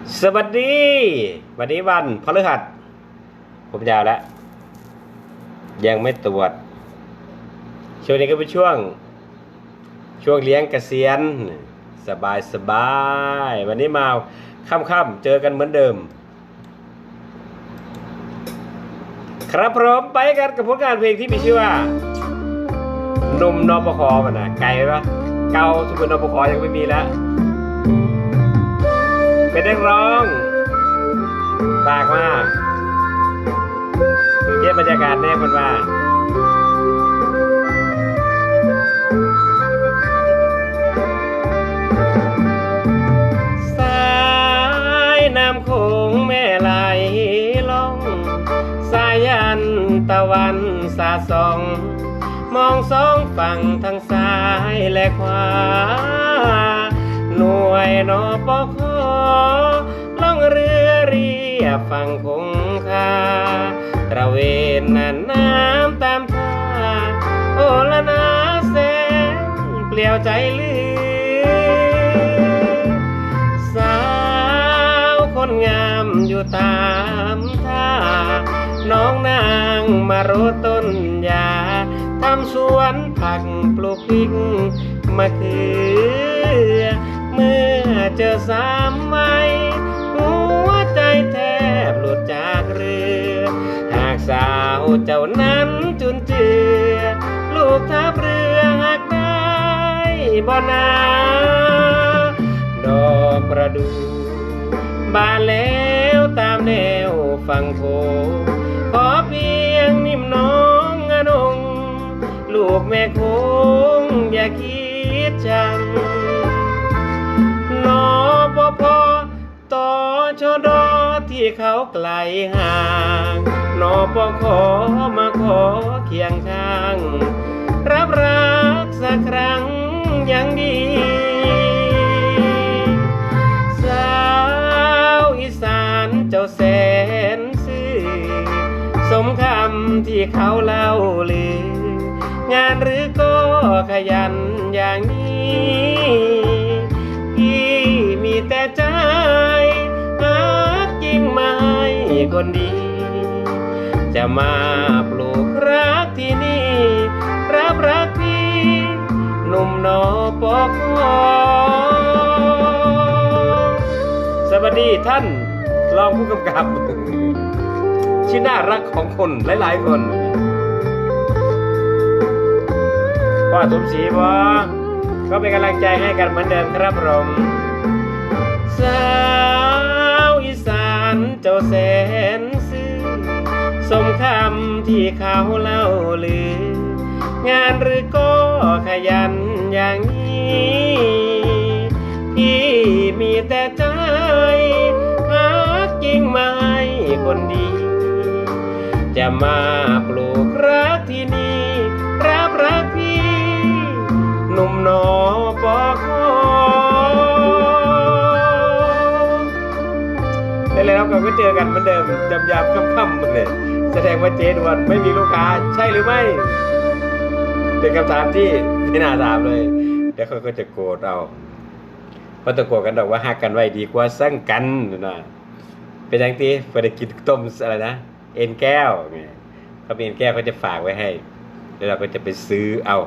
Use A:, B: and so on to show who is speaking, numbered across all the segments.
A: สวัสดี วันนี้วันพฤหัส ผมยาวแล้ว ยังไม่ตรวจ ช่วงนี้ก็เป็นช่วง ช่วงเลี้ยงกเกษียณสบายสบาย วันนี้มาค่ำๆเจอกันเหมือนเดิม ครับพร้อมไปกันกับผลงานเพลงที่มีชื่อว่าหนุ่มนปคมันนะไกลปะเกาทุกคนนปคยังไม่มีแล้ว เป็นนักร้องฝากมากเยี่ยมบรรยากาศแน่คนว่าสายน้ำโขงแม่ไหลล่องสายันตะวันสาสองมองสองฝั่งทั้งซ้ายและขวา หน่วยนอปค ล่องเรือเรียบฝั่งคงคาตระเวนน่านน้ำตามท่าโอละนาแสงเปลี่ยวใจลือสาวคนงามอยู่ตามท่าน้องนางมารดต้นยาทำสวนผักปลูกพริกมะเขือเมื่อ เจอสามไม้หัวใจแทบหลุดจากเรือ หากสาวเจ้านั้นจุนเจือ ลูกทับเรือหากได้บ่นาดอกประดู่บานแล้วตามแนวฝั่งโขงขอเพียงนิ่มน้องอนง ลูกแม่คงอย่าคิดจัง นอปพอตอชดอที่เขาไกลห่างนอปขอมาขอเคียงข้าง รับรักสักครั้งยังดี สาวอีสานเจ้าแสนซื่อสมคำที่เขาเล่าลือ งานหรือก็ขยันอย่างนี้ แต่ใจหากยิ่งไม่คนดี จะมาปลูกรักที่นี่ รับรักพี่หนุ่มนอปอกสวัสดีท่านรองผู้กำกับชื่อน่ารักของคนหลาย ๆ คนพ่อสมศรีบอก็เป็นกำลังใจให้กันเหมือนเดิมครับผม สาวอีสานเจ้าแสนซื่อสมคำที่เขาเล่าลืองานหรือก็ขยันอย่างนี้พี่มีแต่ใจหากจริงไม่คนดี จะมาปลูกรักที่นี่ แล้วเราก็เจอกันเหมือนเดิมยำยำค่ำๆเลยแสดงว่าเจ๊ดวนไม่มีลูกค้า ใช่หรือไม่เป็นคำถามที่ไม่น่าถามเลย เดี๋ยวเขาก็จะโกรธเราเพราะต้องโกรธกันดอกว่าหักกันไว้ดีกว่าสั่งกันนะเป็นอย่างที่พอได้กินต้มอะไรนะเอ็นแก้วเนี่ยเขาเป็นเอ็นแก้วเขาจะฝากไว้ให้ แล้วเราก็จะไปซื้อเอา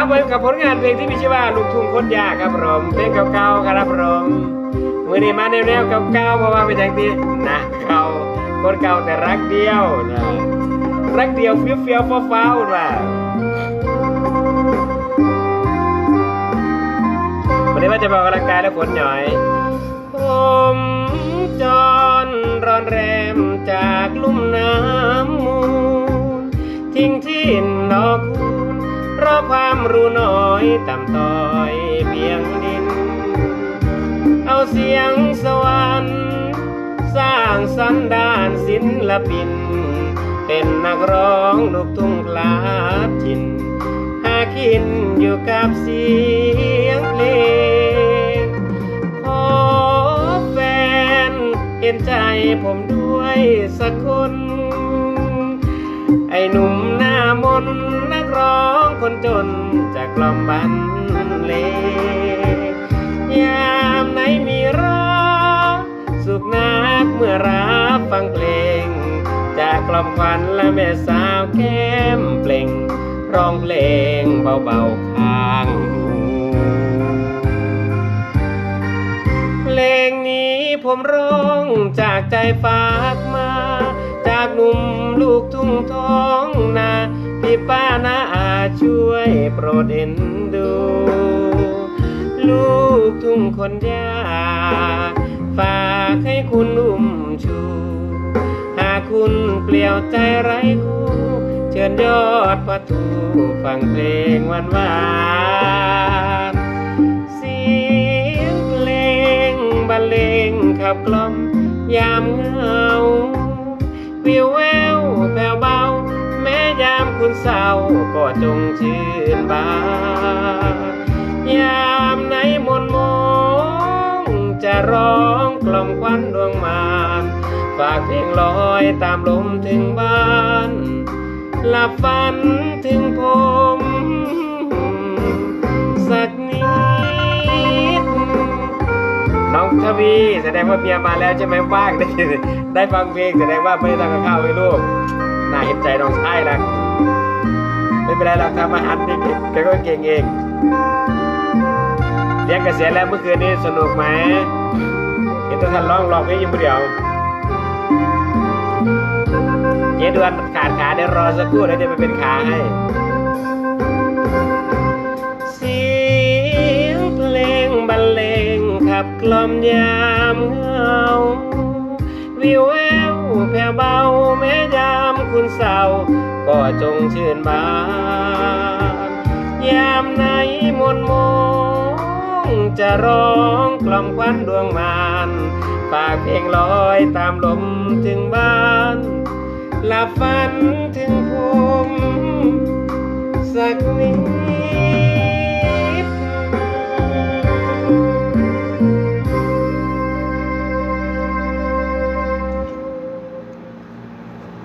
A: ครับผมกับผลงานเพลงที่มีชื่อว่าลูกทุ่งคนยากครับผมเพลงเก่าๆครับผมมือนี้มาแนวๆเก่าๆเพราะว่าเป็นอย่างที่นะเก่าคนเก่าแต่รักเดียวนะรักเดียวเฟี้ยวฟี้ยวฟ้าฟ้าวๆว่าวันนี้ว่าจะบอกกำลังกายและขนหน่อยผมจอนร้อนแรมจากลุ่มน้ำมูลทิ้งที่นอกคู เพราะความรู้น้อยต่ำต้อยเพียงดิน เอาเสียงสวรรค์ สร้างสันดานศิลปิน เป็นนักร้องลูกทุ่งลาดทิน หาคินอยู่กับเสียงเพลง ขอแฟนเห็นใจผมด้วยสักคน ไอ้หนุ่มหน้ามนต์นัก ร้องคนจนจะกล่อมบันเลงยามไหนมีร้องสุขนักเมื่อรับฟังเพลง จะกล่อมควันและแม่สาวแก้มเปล่ง ร้องเพลงเบาๆข้างเพลงนี้ผมร้องจากใจฝากมา จากหนุ่มลูกทุ่งท้องนา พี่ป้านาอาช่วยโปรดเอ็นดู ลูกทุ่งคนยากฝากให้คุณอุ้มชู หากคุณเปลี่ยวใจไร้คู่ เชิญยอดประตูฟังเพลงหวานหวานเสียงเพลงบรรเลงขับกล่อมยามเหงาวิวแวว ยามคุณเศร้าก็จงชื่นบานยามไหนมนมองจะร้องกล่อมควันดวงมานฝากเพลงลอยตามลมถึงบ้านหลับฝันถึงผม สักนิด น้องทวีแสดงว่าเมียมาแล้วใช่ไหมว่างได้ได้ฟังเพลงแสดงว่าไม่ได้ทำกับข้าวให้ลูกน่าเห็นใจน้องชายนะ ไม่เป็นไรหรอกทำอาหารเด็กๆแกก็เก่งเองเลี้ยงเกษียแล้วเมื่อคืนนี้สนุกไหมเห็นตัวท่านร้องร้องเพลงอยังไม่เดียวเยดวนขาดขาเดี๋ยวรอสักครู่แล้วจะไปเป็นขาให้เสียงเพลงบรรเลงขับกล่อมยามเงาวิวแววแผ่วเบาแม้ยามคุณเศร้า ก็จงชื่นบานยามไหนมนต์มงจะร้องกล่อมควันดวงมานฝากเพลงลอยตามลมถึงบ้านหลับฝันถึงผมสักนิด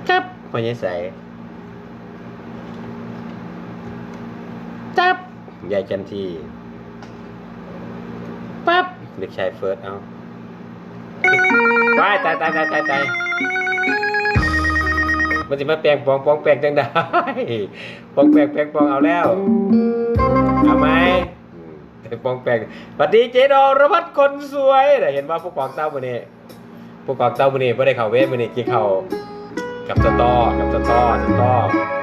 A: ครับพอใหญ่ใสจับ ยายจันทีปั๊บเด็กชายเฟิร์สเอาว้ายตายตายตายตายตายมันจะมาแปลงปองปองแปลงจังได้ปองแปลงแปลงปองเอาแล้วเอาไหมอืมปองแปลงสวัสดีเจดอรพัฒน์คนสวยน่ะเห็นว่าผู้กองเต้ามือนี้ผู้กองเต้ามือนี้ไม่ได้เข่าเวทมือนี้กี่เข่ากับสตอกับสตอสตอ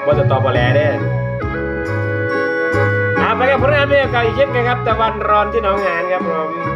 A: ว่าสตอบอแลเด้อ่าไปกับผลงานเพลงเก่าอีกเช่นกันครับตะวันร้อนที่หนองหานครับผม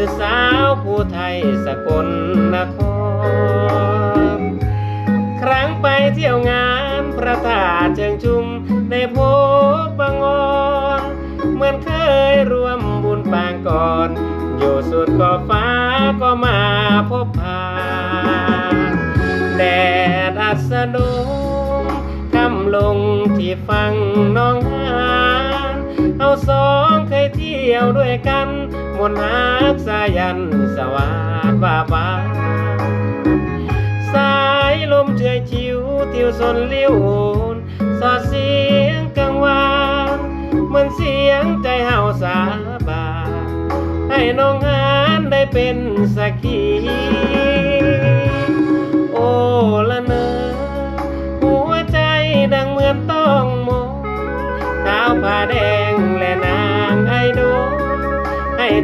A: คือสาวผู้ไทยสกลนคร ครั้งไปเที่ยวงานพระธาตุเชิงชุมในพบบางออนเหมือนเคยร่วมบุญปางก่อน อยู่สุดก็ฟ้าก็มาพบผ่านแดดอัสดงคำลงที่ฟังน้องหานเอาสองเคยเที่ยวด้วยกัน มนหักสายันสวัสดว่าบาสายลมเฉยชิวทิวสนเลี้ยวโอนสอดเสียงกังวานเหมือนเสียงใจเฮาสาบานให้น้องหานได้เป็นสักขี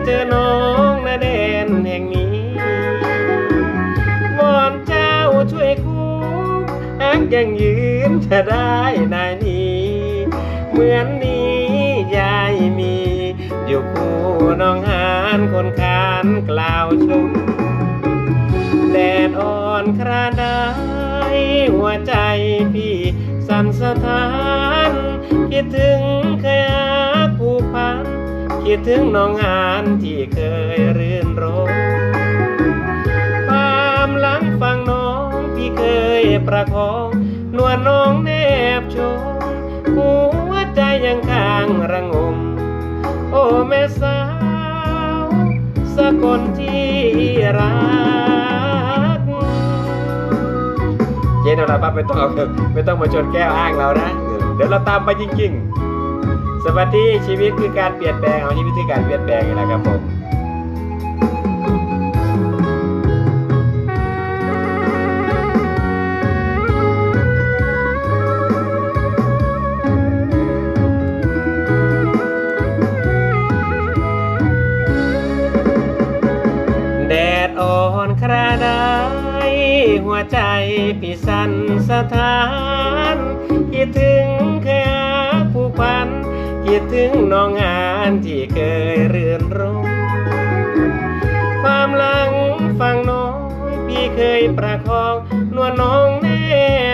A: เจอน้องนาแดนแห่งนี้วอนเจ้าช่วยคู่หากยังยืนจะได้นายนี้เหมือนนี้ยายมี อยู่คู่น้องหานคนคานกล่าวชมแดดอ่อนคราใดหัวใจพี่สั่นสะท้าน คิดถึงเคยหาผู้พัน คิดถึงน้องหานที่เคยรื่นรมความหลังฟังน้องพี่เคยประคองนวลน้องแนบชมหัวใจยังค้างระงม โอ้แม่สาว สกลที่รัก เจ๊นเราปั๊บไม่ต้องเอาไม่ต้องมาชนแก้วอ้างเรานะ เดี๋ยวเราตามไปจริง ๆ สวัสดีชีวิตคือการเปลี่ยนแปลงเอาชีวิตคือการเปลี่ยนแปลงนี่แหละครับผมแดดอ่อนคราใดหัวใจพี่สั่นสะท้าน คิดถึงน้องงานที่เคยเรือนรมความหลังฟังน้องพี่เคยประคองนวลน้องแน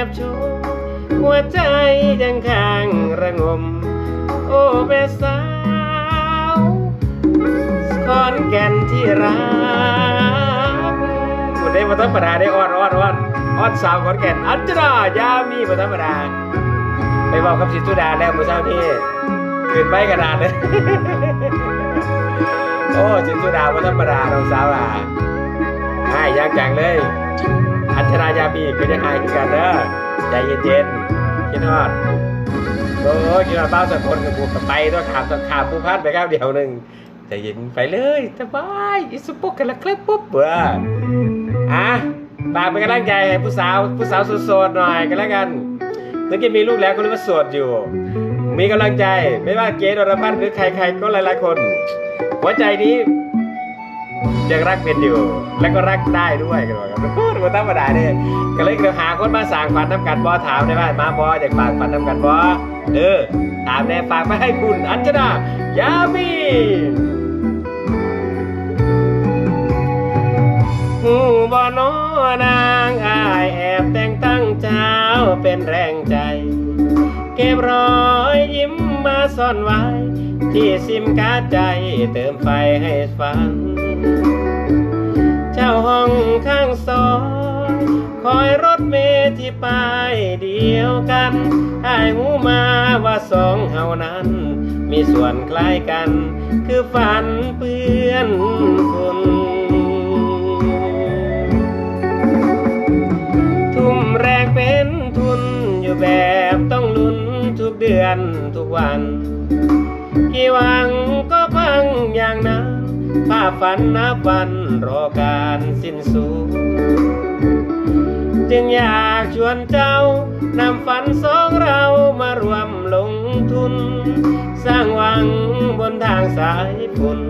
A: บชมหัวใจยังค้างระงม โอ้แม่สาวขอนแก่นที่รักคุได้มาธรรมดาได้ออนอ้อนอ้อนอ้อนสาวขอนแก่นอัจฉริยามีมาธรรมดาไปบอกกับสิทุดาแล้วมื่อเช้านี้ ขึ้นไปกระดาษเลย โอ้สิทุดามาธรรมดาน้องสาวอะให้ยากจังเลย อัจฉริยามีก็จะให้คือกันเด้อใจเย็นๆคิดฮอดโอ้ยคิดฮอดบ้าสักคนกับกูกับไปต้องขามต้องขามผู้พันไปก้าวเดียวหนึ่งใจเย็นไปเลยสบายอิสุปุกกันละครับปุ๊บเบื่ออะฝากเป็นกำลังใจให้ผู้สาวผู้สาวโสดๆหน่อยกันแล้วกันถึงจะมีลูกแล้วก็รู้ว่าโสดอยู่ มีกำลังใจไม่ว่าเกดอรพันธ์หรือใครๆก็หลายๆคนหัวใจนี้ยังรักเป็นอยู่ และก็รักได้ด้วยกันว่ากันโอ้โหธรรมดาเนี่ยก็เลยเดี๋ยวหาคนมาสั่งฝันน้ำกันบอถามได้ไหมมาบออยากฝากฝันน้ำกันบอเออถามแน่ฝากไปให้คุณอัญชนายามีหูบอนอนางอายแอบแต่งตั้งเจ้าเป็นแรงใจ เก็บรอยยิ้มมาซ่อนไว้ ที่ซิมการ์ดใจเติมไฟให้ฟังเจ้าห้องข้างซอยคอยรถเมล์ที่ป้ายเดียวกันไอายหูมาว่าสองเฮานั้น มีส่วนคล้ายกัน คือฝันเปื้อนฝุ่นทุ่มแรงเป็นทุนอยู่แบบต้องลุ้น เดือนทุกวัน กี่หวังก็พังอย่างนั้นภาพฝันนับวันรอการสิ้นสุดจึงอยากชวนเจ้านำฝันสองเรามารวมลงทุน สร้างหวังบนทางสายฝุ่น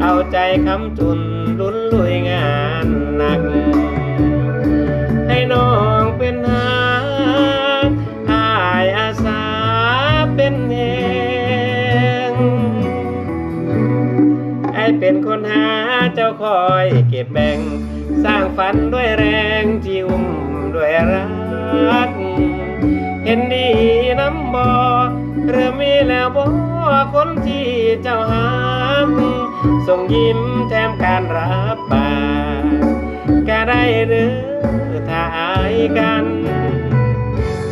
A: เอาใจคำจุนลุ้นลุยงานหนัก หาเจ้าคอยเก็บแบ่ง สร้างฝันด้วยแรงที่อุ้มด้วยรัก เห็นดีน้ำบอเริ่มมีแล้วบอคนที่เจ้าหามส่งยิ้มแถมการรับปากก็ได้หรือถ้าอายกัน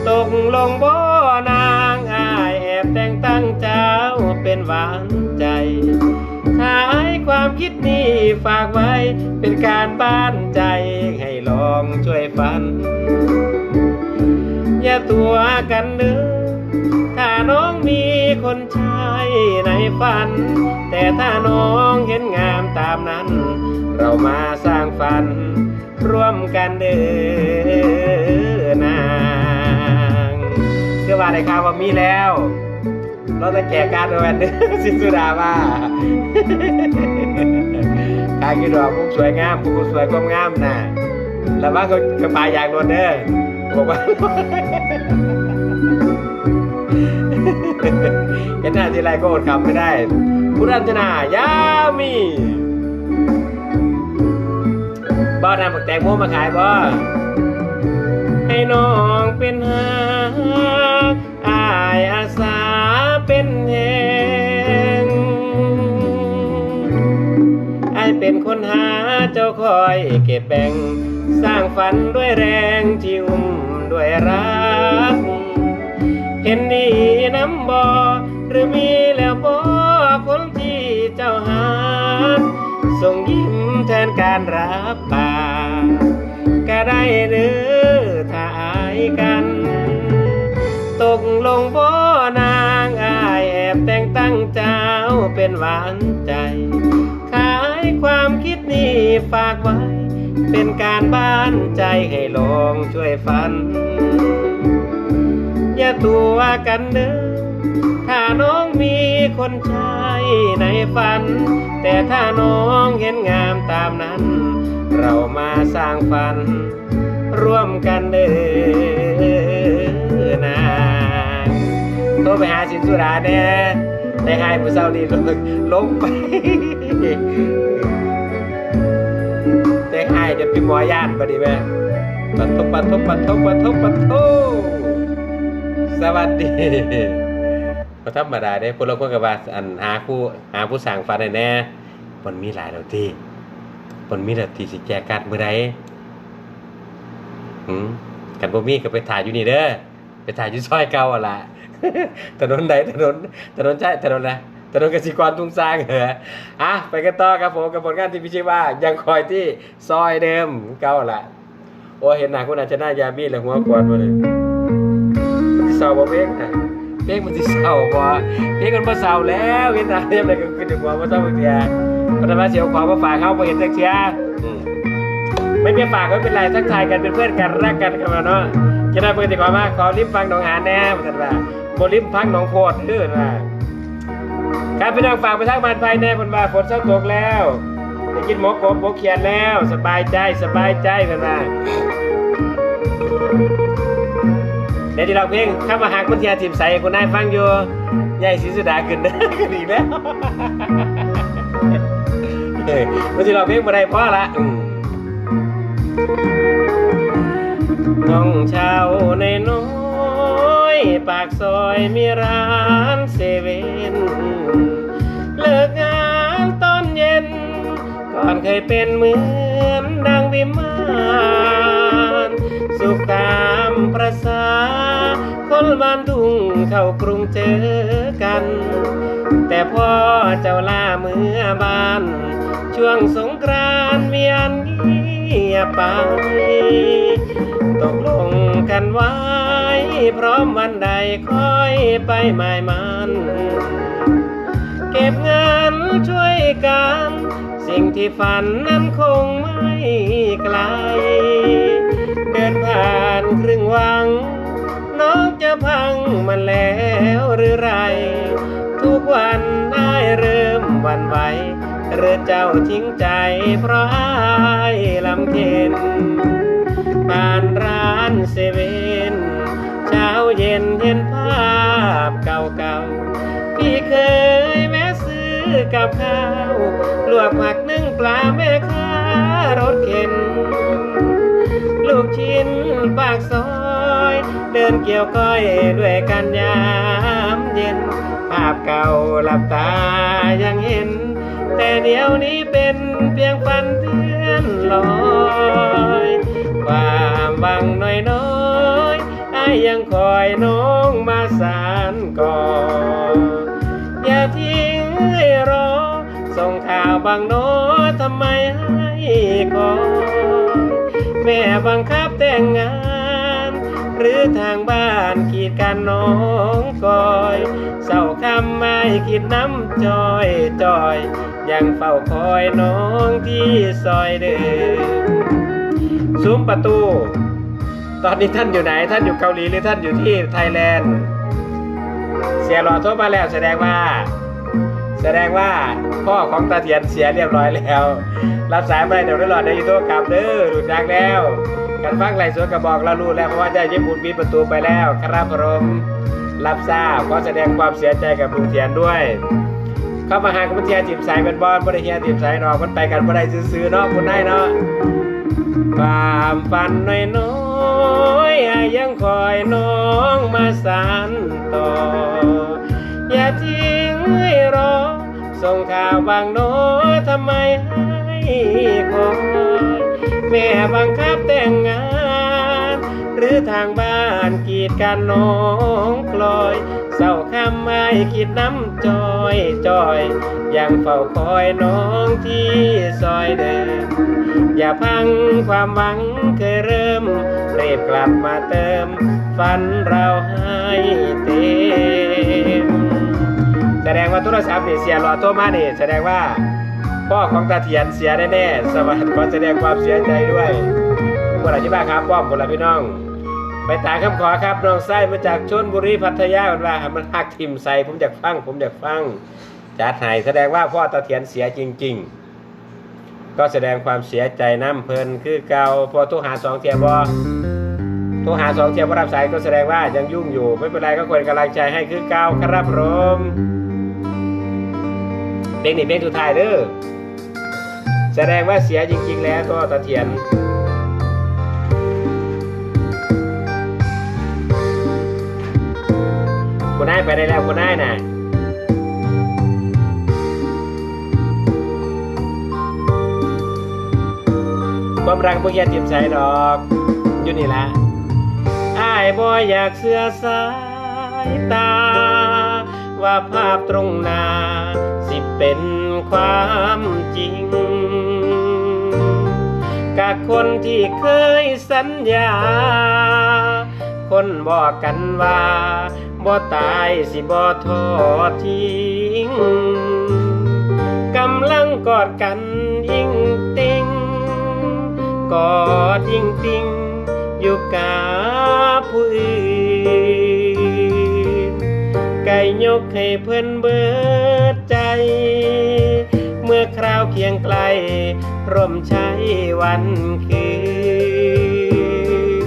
A: ตกลงบ่น ฝากไว้ เป็นการบ้านใจให้ลองช่วยฟัน อย่าตัวกันเด้อถ้าน้องมีคนใช้ในฝัน แต่ถ้าน้องเห็นงามตามนั้น เรามาสร้างฝัน ร่วมกันเด้อนางคือว่าในข่าวว่ามีแล้ว เราจะแจกการดแวนเด้อสิสุดาว่าารกินดอกมุกสวยงามมุกสวยความงามน่ะแล้วว่าเขากระปายยางโดนเด้อบอกว่าเห็นหน้าทีไรก็อดคำไม่ได้คุณอัญชนายามีบ่นำผักแตงโมมาขายบ่ให้น้องเป็นหาอายอาสา เก็บแบ่ง สร้างฝันด้วยแรงที่อุ้มด้วยรัก เห็นดีน้ำบ่หรือมีแล้วบ่คนที่เจ้าหาส่งยิ้มแทนการรับปากก็ได้หรือถ้าอายกัน ตกลงบ่นางอายแอบแต่งตั้งเจ้าเป็นหวานใจ ขายความคิดนี้ฝากไว้ เป็นการบ้านใจให้ลองช่วยฝัน อย่าตัวกันเด้อถ้าน้องมีคนใช้ในฝัน แต่ถ้าน้องเห็นงามตามนั้น เรามาสร้างฝัน ร่วมกันเด้อนะโทรไปหาสินสุดาแน่ได้ให้ผู้เศร้าดีลงลงไป ได้ให้จนเป็นหมอย่านพอดีแม่ปัทบปัทบปัทบปัทบปัทบสวัสดีก็ธรรมดาเด้พวกเราคนกับว่าอันหาคู่หาผู้สั่งฟันให้แน่มันมีหลายแล้วที่มันมีแต่ที่สิแจกกัดมื้อใดหืมกันบ่มีก็ไปถ่ายอยู่นี่เด้อไปถ่ายอยู่ซอยเก่าอะล่ะถนนใดถนนถนนใช่ถนนนะ ถนนกสิกรทุ่งสร้างเหรออะไปกันต่อครับผมกับผลงานที่พี่ชื่อว่ายังคอยที่ซอยเดิมเก่าละโอ้เห็นหนาคุณอาจจะน้ายามีแล้วหัวกวนมาเลยเศร้าบ่เพลงนะเพลงมันสิเศร้าบ่เพลงมันบ่เศร้าแล้วเห็นหนาเรียบอะไรก็ขึ้นถึงหัวบ่เศร้าเสียเพราะฉะนั้นเสียวความมาฝากเข้าบ่เห็นจักเสียอืมไม่เป็นฝากไม่เป็นไรทักทายกันเป็นเพื่อนกันรักกันกันมาเนาะจะได้เปิดติความว่าขอริมฟังหนองหานแน่ว่าซั่นว่าบริมฟังหนองโพดเด้อว่า ครับพี่น้องฝากไปทางบ้านภายในบนว่าฝนเศร้าตกแล้วได้กินหมกบหมกเขียนแล้ว สบายใจสบายใจกันมาเดี๋ยวที่เราเพลงข้ามาหากคนเทียทีมใส่คนนายฟังอยู่ใหญ่ศรีสุดาขึ้นเด้อขึ้นอีกแล้วเฮ้ยคนที่เราเพลงมาได้พอละน้องเช่าในน้อย ปากซอยมีร้านเซเว่น ก่อนเคยเป็นเหมือนดังวิมานสุขตามประสาคนบ้านทุ่งเข้ากรุงเจอกัน แต่พ่อเจ้าล่าเมื่อบ้าน ช่วงสงกรานต์มีอันเงียบไป ตกลงกันไว้ พร้อมวันใดค่อยไปหมายมัน เก็บเงินช่วยกัน สิ่งที่ฝันนั้นคงไม่ไกล เดินผ่านครึ่งวัง น้องจะพังมันแล้วหรือไร ทุกวันได้เริ่มวันไหวหรือเจ้าทิ้งใจเพราะอายลำเค็นผ่านร้านเซเว่นเช้าเย็นเห็นภาพเก่าๆพี่เคย กับข้าวลวกผักนึ่งปลาแม่ค้ารถเข็น ลูกชิ้นปากซอย เดินเกี่ยวก้อยด้วยกันยามเย็น ภาพเก่าหลับตายังเห็น แต่เดี๋ยวนี้เป็นเพียงฝันเตือนลอยความหวังน้อยๆไอ้ยยังคอยน้องมาสานก่ออย่าทิ้ง ให้รอ ส่งข่าวบางโนทำไมให้คอยแม่บังคับแต่งงาน หรือทางบ้านขีดกันน้องคอยเศร้าคำไม่คิดน้ำจอยจอย ยังเฝ้าคอยน้องที่ซอยเดิมซุ้มประตู ตอนนี้ท่านอยู่ไหน ท่านอยู่เกาหลีหรือท่านอยู่ที่ไทยแลนด์ เสียหลอดโทรมาแล้วแสดงว่า แสดงว่าพ่อของตาเทียนเสียเรียบร้อยแล้ว รับสายมาเดี๋ยวได้หลอดในยูทูบกลับเด้อรู้จักแล้วกันฟังไหลสวนกระบอกเรารู้แล้วเพราะว่าได้ญี่ปุ่นปิดประตูไปแล้วครับผมรับทราบขอแสดงความเสียใจกับลุงเทียนด้วย เข้ามาหาคุณเทียนจิมสายเป็นบอลบริเทียนจิมสายนาะมันไปกันบ่ได้ซื้อๆเนาะคุณนายเนาะความฝันน้อยๆยังคอยน้องมาสานต่อ อย่าทิ้งให้รอ ส่งข่าวบางโนทำไมให้คอยแม่บังคับแต่งงาน หรือทางบ้านกีดกันน้องกลอยเศร้าคำไม่คิดน้ำจอยจอยยังเฝ้าคอยน้องที่ซอยเดิมอย่าพังความหวังเคยเริ่มเรียบกลับมาเติมฝันเราให้เต็ม ดงว่าโทรศัพท์นี่เสียหลอดโทรมานี่แสดงว่าพ่อของตาเทียนเสียแน่ๆสวัสดีขอแสดงความเสียใจด้วยผู้อะไรที่บ้านครับป้อมคนละพี่น้อง ไปตามคำขอครับน้องไส้มาจากชนบุรีพัทยามันว่ามันหักทิมใส่ผมอยากฟัง ผมอยากฟังจัดให้แสดงว่าพ่อตาเทียนเสียจริง ๆ ก็แสดงความเสียใจน้ำเพลินคือเก่าพอทรหาสองเทียบอทรหาสองเทียบรับสายก็แสดงว่ายังยุ่งอยู่ ไม่เป็นไรก็ควรกำลังใจให้คือเก่าครับผม เพลงนี้เพลงสุดท้ายเด้อแสดงว่าเสียจริง ๆ แล้วตัวตาเทียนคุณนายไปได้แล้วคุณนายน่ะความรักพวกแกเตรียมใช้ดอกอยู่นี่ละอ้ายบอยอยากเสื้อสายตา ว่าภาพตรงหน้า สิเป็นความจริงกับคนที่เคยสัญญา คนบอกกันว่าบ่ตายสิบ่ทอดทิ้งกำลังกอดกันยิ่งติงกอดยิ่งติงอยู่กับผู้อื่น ยกให้เพื่อนเบิดใจ เมื่อคราวเคียงไกลร่วมใช้วันคื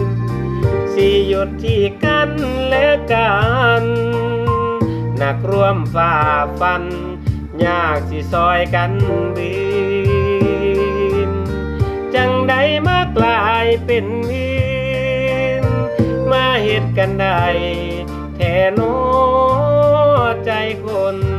A: นสิหยุดที่กันและกันหนักร่วมฝ่าฟัน ยากสิซอยกันบืนจังใดมากลายเป็นวิน มาเหตุกันใดแทนโน ใจคน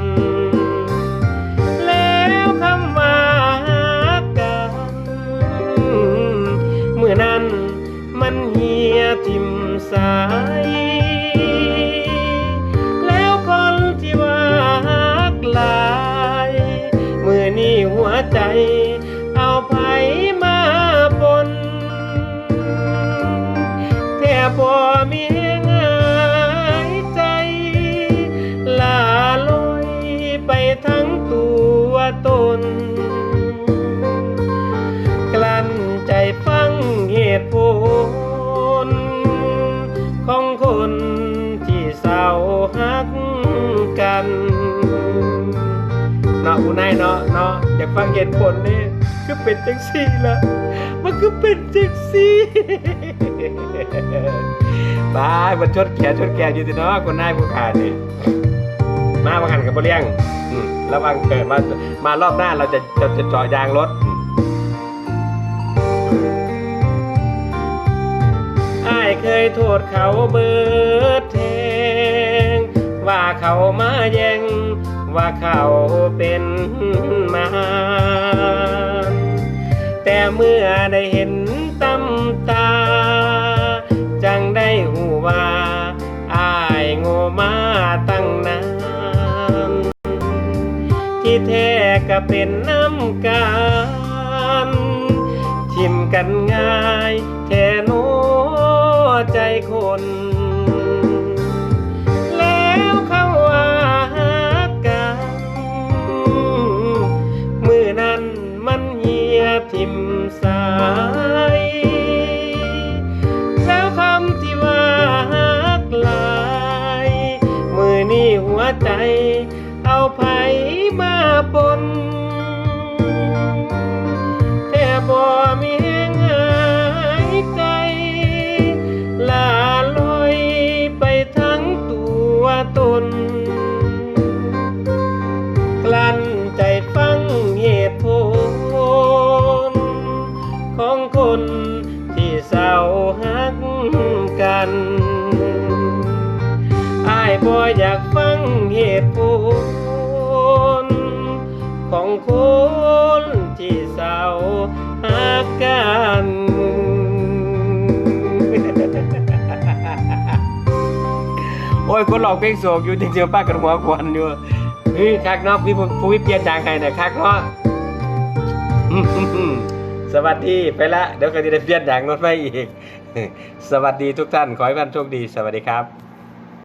A: ตุผลนี่คือเป็นจังซี่ละมันคือเป็นจังซี่บายมันชดแขนชดแขนอยู่ที่เนาะคนนายผู้ขาดนี่มาบังหันกับเลี้ยงระวังเกิดมามารอบหน้าเราจะจะจะจาะยางรถอืมอ้เคยโทษเขาเบิดแทงว่าเขามาแย่ง ว่าเขาเป็นมารแต่เมื่อได้เห็นตำตา จังได้หูว่าอายโง่มาตั้งนานที่แท้ก็เป็นน้ำกันทิมกันง่าย อ้ยคนหลอกเพลงโศกอยู่จริงๆป้ากันหัวควันอยู่เฮ้ยคักเนาะพี่ผู้วิเปียนจางให้น่ยคักเนาะสวัสดีไปละเดี๋ยวก็จะได้เปลี่ยนอย่างรถไฟอีก สวัสดีทุกท่าน ขอให้ท่านโชคดี สวัสดีครับ